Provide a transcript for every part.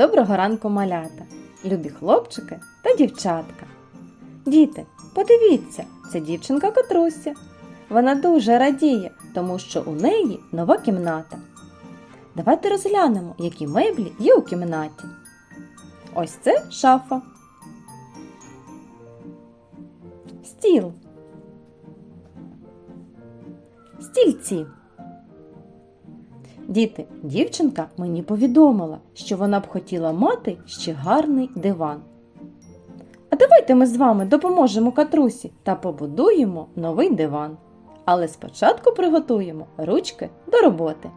Доброго ранку, малята, любі хлопчики та дівчатка. Діти, подивіться, це дівчинка Катруся. Вона дуже радіє, тому що у неї нова кімната. Давайте розглянемо, які меблі є у кімнаті. Ось це шафа. Стіл. Стільці. Діти, дівчинка мені повідомила, що вона б хотіла мати ще гарний диван. А давайте ми з вами допоможемо катрусі та побудуємо новий диван. Але спочатку приготуємо ручки до роботи.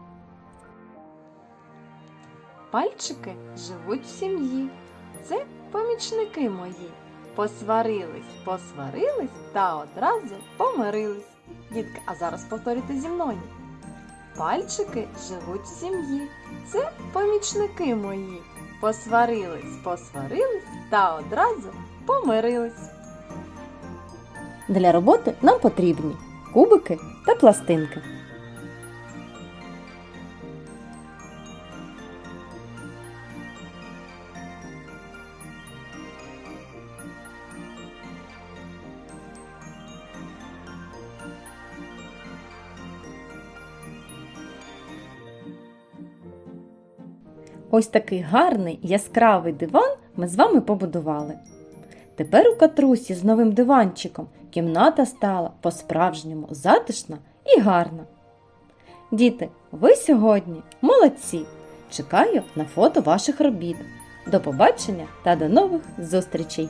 Пальчики живуть в сім'ї. Це помічники мої. Посварились, посварились та одразу помирились. Дітки, а зараз повторюйте зі мною. Пальчики живуть в сім'ї. Це помічники мої. Посварились, посварились та одразу помирились. Для роботи нам потрібні кубики та пластинки. Ось такий гарний яскравий диван ми з вами побудували. Тепер у катрусі з новим диванчиком кімната стала по-справжньому затишна і гарна. Діти, ви сьогодні молодці! Чекаю на фото ваших робіт. До побачення та до нових зустрічей!